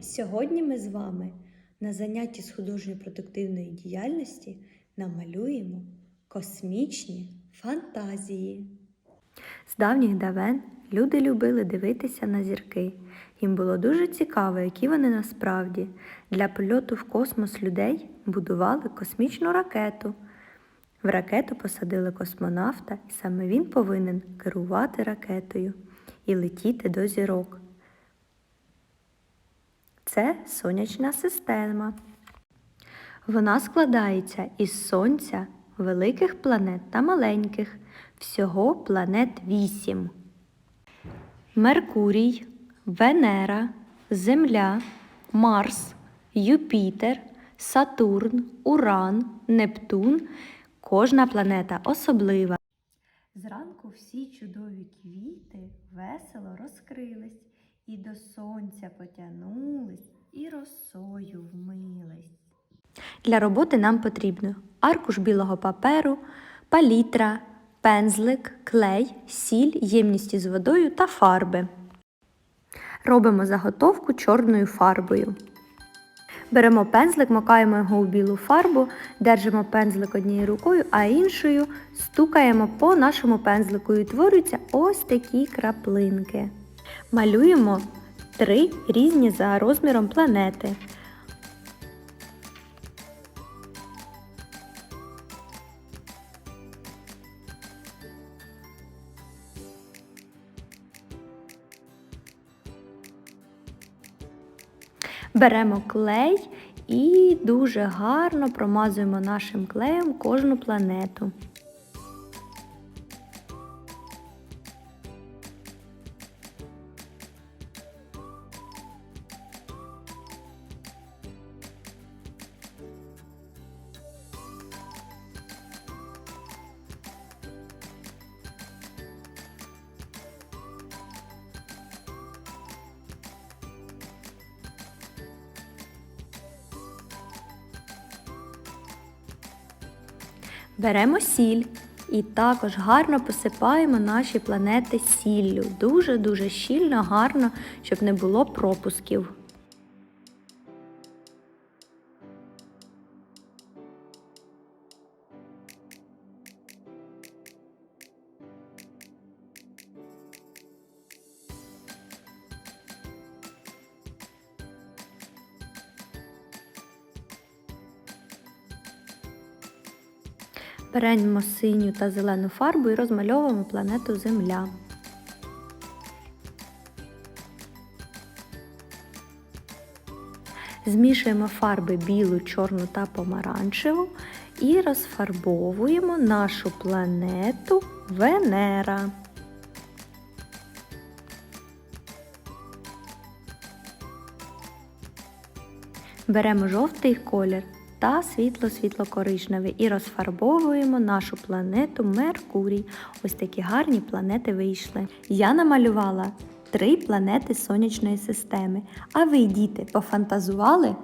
Сьогодні ми з вами на занятті з художньо-продуктивної діяльності намалюємо космічні фантазії. З давніх давен люди любили дивитися на зірки. Їм було дуже цікаво, які вони насправді. Для польоту в космос людей будували космічну ракету. В ракету посадили космонавта, і саме він повинен керувати ракетою і летіти до зірок. Це сонячна система. Вона складається із Сонця, великих планет та маленьких. Всього планет вісім. Меркурій, Венера, Земля, Марс, Юпітер, Сатурн, Уран, Нептун. Кожна планета особлива. Зранку всі чудові квіти весело розкрились і до сонця потягнулись і росою вмились. Для роботи нам потрібно аркуш білого паперу, палітра, пензлик, клей, сіль, ємність із водою та фарби. Робимо заготовку чорною фарбою. Беремо пензлик, макаємо його у білу фарбу, держимо пензлик однією рукою, а іншою стукаємо по нашому пензлику і утворюються ось такі краплинки. Малюємо три різні за розміром планети. Беремо клей і дуже гарно промазуємо нашим клеєм кожну планету. Беремо сіль і також гарно посипаємо наші планети сіллю. Дуже-дуже щільно, гарно, щоб не було пропусків. Беремо синю та зелену фарбу і розмальовуємо планету Земля. Змішуємо фарби білу, чорну та помаранчеву і розфарбовуємо нашу планету Венера. Беремо жовтий колір та світло-світло-коричневий і розфарбовуємо нашу планету Меркурій. Ось такі гарні планети вийшли. Я намалювала три планети сонячної системи. А ви, діти, пофантазували?